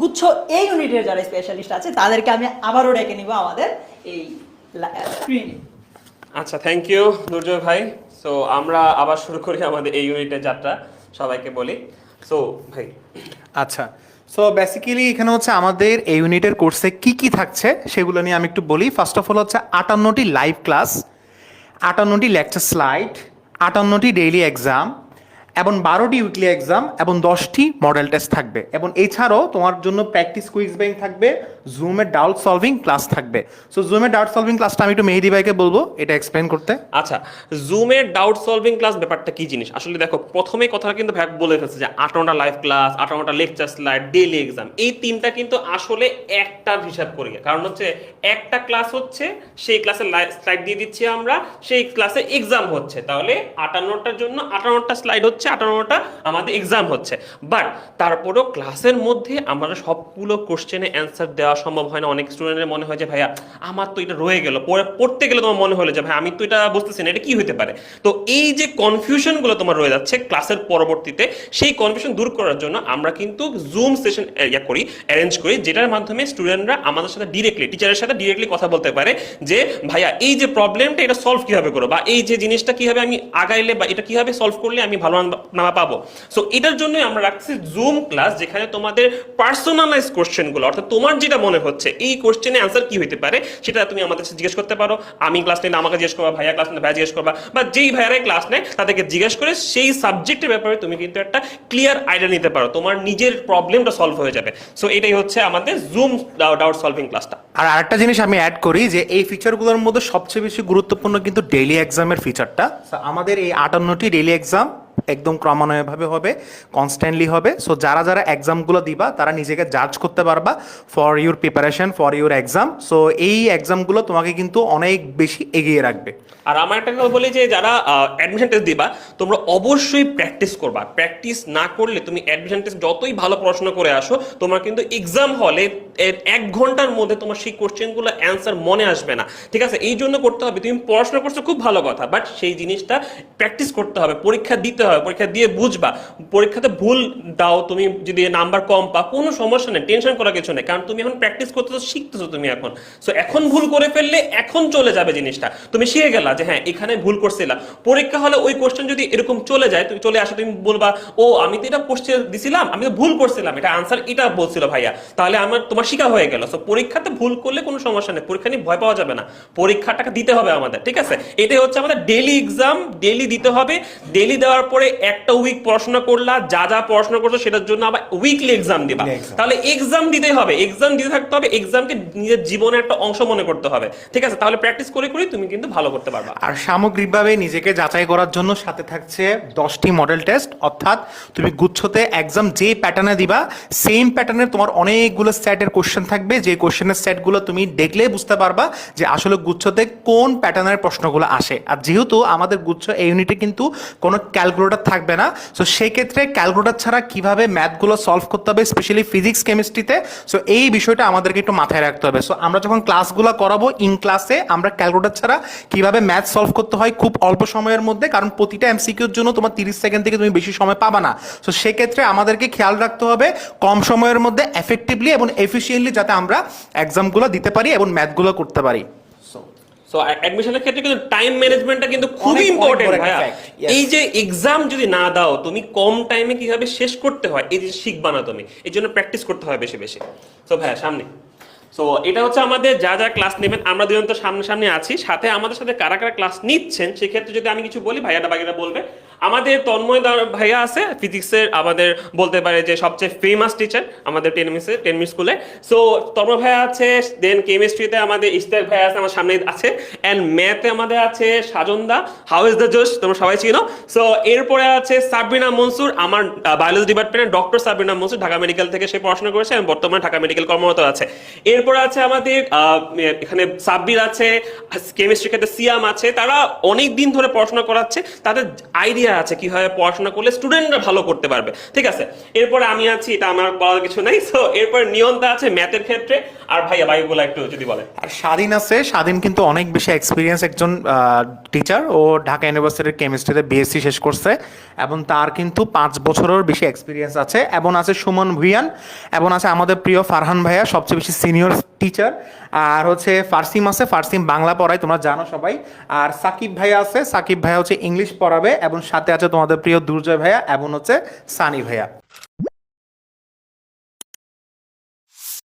গুচ্ছ এই ইউনিটের যারা স্পেশালিস্ট আছে তাদেরকে আমি আবারও ডেকে নিব আমাদের এই স্ক্রিনে আচ্ছা থ্যাংক ইউ দুর্জয় ভাই। সো আমরা আবার শুরু করি আমাদের এই ইউনিটের যাত্রা সবাইকে বলি। সো ভাই। আচ্ছা সো বেসিক্যালি এখানে হচ্ছে আমাদের এই ইউনিটের কোর্সে কি কি থাকছে সেগুলো নিয়ে আমি একটু বলি। ফার্স্ট অফ অল হচ্ছে আটান্নটি লাইভ ক্লাস আটান্নটি লেকচার স্লাইড আটান্নটি ডেইলি এক্সাম এবং বারোটি উইকলি এক্সাম এবং দশটি মডেল টেস্ট থাকবে। এবং এছাড়াও তোমার জন্য প্র্যাকটিস কুইজ ব্যাংক থাকবে জুমের ডাউট সলভিং ক্লাস থাকবে। সো জুমের ডাউট সলভিং ক্লাসটা আমি একটু মেহেদি ভাইকে বলব, এটা এক্সপ্লেন করতে। আচ্ছা জুমের ডাউট সলভিং ক্লাস ব্যাপারটা কি জিনিস? আসলে দেখো, প্রথমে কথাটা কিন্তু ভাই বলে ফেলছে যে আঠারোটা লাইভ ক্লাস আঠারোটা লেকচার স্লাইড ডেইলি এক্সাম এই তিনটা কিন্তু আসলে একটার হিসাব করি কারণ হচ্ছে একটা ক্লাস হচ্ছে, সেই ক্লাসে স্লাইড দিয়ে দিচ্ছি আমরা, সেই ক্লাসে এক্সাম হচ্ছে। তাহলে আটান্নটার জন্য আটান্নটা স্লাইড হচ্ছে আটান্নটা আমাদের এক্সাম হচ্ছে। বাট তারপরেও ক্লাসের মধ্যে আমরা সবগুলো কোশ্চেনে অ্যান্সার দেওয়া সম্ভব হয় না। অনেক স্টুডেন্টের মনে হয় যে, ভাইয়া, আমার তো এটা রয়ে গেল। পড়তে গেলে তোমার মনে হলো যে, ভাই, আমি তো এটা বুঝতেছি না, এটা কি হতে পারে? তো এই যে কনফিউশনগুলো তোমার রয়ে যাচ্ছে ক্লাসের পরবর্তীতে, সেই কনফিউশন দূর করার জন্য আমরা কিন্তু জুম সেশন ইয়া করি অ্যারেঞ্জ করি, যেটার মাধ্যমে স্টুডেন্টরা আমাদের সাথে ডিরেক্টলি টিচারের সাথে ডিরেক্টলি কথা বলতে পারে যে, ভাইয়া, এই যে প্রবলেমটা এটা সলভ কীভাবে করো? বা এই যে জিনিসটা কীভাবে আমি আগাইলে বা এটা কীভাবে সলভ করলে আমি ভালো নামা পাবো। সো এটার জন্যই আমরা রাখছি জুম ক্লাস যেখানে তোমাদের পার্সোনালাইজ কোশ্চেনগুলো অর্থাৎ তোমার যেটা মনে হচ্ছে, এই কোশ্চেনে অ্যান্সার কি হতে পারে, সেটা তুমি আমাদের জিজ্ঞেস করতে পারো। আমি ক্লাস নিলে আমাকে জিজ্ঞেস করবা, ভাইয়া ক্লাস নিলে ভাইয়া জিজ্ঞেস করবা, বা যেই ভাইয়ারাই ক্লাস নেয়, তাদেরকে জিজ্ঞেস করে সেই সাবজেক্টের ব্যাপারে তুমি কিন্তু একটা ক্লিয়ার আইডিয়া নিতে পারো। তোমার নিজের প্রবলেমটা সলভ হয়ে যাবে। সো এটাই হচ্ছে আমাদের জুম ডাউট সলভিং ক্লাসটা আর আরেকটা জিনিস আমি অ্যাড করি যে, এই ফিচারগুলোর মধ্যে সবচেয়ে বেশি গুরুত্বপূর্ণ কিন্তু ডেইলি এক্সামের ফিচারটা আমাদের এই আটান্নটি ডেইলি এক্সাম একদম ক্রমান্বয়ভাবে হবে কনস্ট্যান্টলি হবে। সো যারা যারা এক্সামগুলো দিবা, তারা নিজেকে জাজ করতে পারবা for your preparation for your exam so এই এক্সামগুলো তোমাকে কিন্তু অনেক বেশি এগিয়ে রাখবে। আর আমার একটা কথা বলি যে, যারা অ্যাডমিশন টেস্ট দিবা, তোমরা অবশ্যই প্র্যাকটিস করবা। প্র্যাকটিস না করলে তুমি অ্যাডমিশন টেস্ট যতই ভালো পড়াশোনা করে আসো, তোমার কিন্তু এক্সাম হলে এক ঘণ্টার মধ্যে তোমার সেই কোশ্চেনগুলো অ্যান্সার মনে আসবে না। ঠিক আছে? এই জন্য করতে হবে। তুমি পড়াশোনা করছ, খুব ভালো কথা। বাট সেই জিনিসটা প্র্যাকটিস করতে হবে, পরীক্ষা দিতে হবে। পরীক্ষা দিয়ে বুঝবা। পরীক্ষাতে ভুল দাও, তুমি যদি নাম্বার কম পা কোনো সমস্যা নেই টেনশন করার কিছু নেই, কারণ তুমি এখন প্র্যাকটিস করতেছো, শিখতেছো তুমি এখন। সো এখন ভুল করে ফেললে এখন চলে যাবে জিনিসটা। তুমি শিখে গেলা যে হ্যাঁ এখানে ভুল করছিলা পরীক্ষা হলে ওই কোশ্চেন যদি এরকম চলে যায়, তুমি চলে আসো, তুমি বলবা, ও, আমি তো এটা কোশ্চেন দিছিলাম, আমি তো ভুল করছিলাম, এটা আনসার এটা বলছিল ভাইয়া। তাহলে আমার, তোমার শিখা হয়ে গেল। সো পরীক্ষাতে ভুল করলে কোনো সমস্যা নেই, পরীক্ষা নিয়ে ভয় পাওয়া যাবে না। পরীক্ষাটাকে দিতে হবে আমাদের, ঠিক আছে? এটাই হচ্ছে আমাদের ডেলি এক্সাম ডেলি দিতে হবে। ডেলি দেওয়ার পরে একটা উইক পড়াশোনা করলা যা যা পড়াশোনা করছ সেটার জন্য আবার উইকলি এক্সাম দিবা। তাহলে এক্সাম দিতে হবে। এক্সাম দিতে থাকতে হবে এক্সামকে নিজের জীবনের একটা অংশ মনে করতে হবে। ঠিক আছে? তাহলে প্র্যাকটিস করে করে তুমি কিন্তু ভালো করতে পারবা। আর সামগ্রিকভাবে নিজেকে যাচাই করার জন্য সাথে থাকছে দশটি মডেল টেস্ট অর্থাৎ তুমি গুচ্ছতে এক্সাম যে প্যাটার্নে দিবা সেম প্যাটার্নের তোমার অনেকগুলো সেটের কোশ্চেন থাকবে। যে কোশ্চেনের সেটগুলো তুমি দেখলেই বুঝতে পারবা যে আসলে গুচ্ছতে কোন প্যাটার্নের প্রশ্নগুলো আসে। আর যেহেতু আমাদের গুচ্ছ এই ইউনিটে কিন্তু কোনো ক্যালকুলেটর থাকবে না। সো সেক্ষেত্রে ক্যালকুলেটর ছাড়া কীভাবে ম্যাথগুলো সলভ করতে হবে স্পেশালি ফিজিক্স কেমিস্ট্রিতে সো এই বিষয়টা আমাদেরকে একটু মাথায় রাখতে হবে। সো আমরা যখন ক্লাসগুলো করাবো ইন ক্লাসে আমরা ক্যালকুলেটর ছাড়া কীভাবে ম্যাথ সলভ করতে হয় খুব অল্প সময়ের মধ্যে, কারণ প্রতিটা এমসিকিউর জন্য তোমার তিরিশ সেকেন্ড থেকে তুমি বেশি সময় পাবা না। সো সেক্ষেত্রে আমাদেরকে খেয়াল রাখতে হবে কম সময়ের মধ্যে এফেক্টিভলি এবং এফিসিয়েন্টলি যাতে আমরা এক্সামগুলো দিতে পারি এবং ম্যাথগুলো করতে পারি। সো অ্যাডমিশনের ক্ষেত্রে কিন্তু টাইম ম্যানেজমেন্টটা কিন্তু খুবই ইম্পর্টেন্ট ভাইয়া। এই যে এক্সাম যদি না দাও তুমি কম টাইমে কীভাবে শেষ করতে হয়? এই যে শিখবা না তুমি এই জন্য প্র্যাকটিস করতে হয় বেশি বেশি। সো ভাইয়া সামনে। সো এটা হচ্ছে আমাদের যা যা ক্লাস নেবেন আমরা দুজন তো সামনে সামনে আছি। সাথে আমাদের সাথে কারা কারা ক্লাস নিচ্ছেন সেক্ষেত্রে যদি আমি কিছু বলি ভাইয়াটা বাকিটা বলবে। আমাদের তন্ময় ভাইয়া আছে, ফিজিক্সের আমাদের বলতে পারে যে সবচেয়ে ফেমাস টিচার আমাদের টেন মিসে টেন মিস স্কুলে সো তন্ময় ভাইয়া আছে দেন কেমিস্ট্রিতে আমাদের ইস্তাক ভাইয়া আছে, আমার সামনে আছে অ্যান্ড ম্যাথে আমাদের আছে সাজনদা হাউ ইজ দ্য জোশ তোমরা সবাই চিনো। সো এরপরে আছে সাবরিনা মনসুর, আমার বায়োলজি ডিপার্টমেন্টের ডক্টর সাবরিনা মনসুর, ঢাকা মেডিকেল থেকে সে পড়াশোনা করেছে, এবং বর্তমানে ঢাকা মেডিকেল কর্মরত আছে। এরপরে আছে আমাদের এখানে সাব্বির আছে কেমিস্ট্রি ক্ষেত্রে সিয়াম আছে, তারা অনেক দিন ধরে পড়াশোনা করাচ্ছে, তাদের আইডিয়া আইডিয়া আছে, কীভাবে পড়াশোনা করলে স্টুডেন্টরা ভালো করতে পারবে। ঠিক আছে? এরপরে আমি আছি, এটা আমার বলার কিছু নাই সো এরপর নিয়ন্তা আছে ম্যাথের ক্ষেত্রে। আর ভাইয়া ভাইগুলো একটু যদি বলেন আর স্বাধীন আছে, স্বাধীন কিন্তু অনেক বেশি এক্সপিরিয়েন্স একজন টিচার ও ঢাকা ইউনিভার্সিটির কেমিস্ট্রিতে বিএসসি শেষ করছে, এবং তার কিন্তু পাঁচ বছরের বেশি এক্সপিরিয়েন্স আছে। এবং আছে সুমন ভুইয়ান, এবং আছে আমাদের প্রিয় ফারহান ভাইয়া, সবচেয়ে বেশি সিনিয়র টিচার আর হচ্ছে ফার্সিম আছে ফার্সিম বাংলা পড়ায় তোমরা জানো সবাই। আর সাকিব ভাইয়া আছে, সাকিব ভাইয়া হচ্ছে ইংলিশ পড়াবে এবং সাথে আছে তোমাদের প্রিয় দুর্জয় ভাইয়া এবং হচ্ছে সানি ভাইয়া।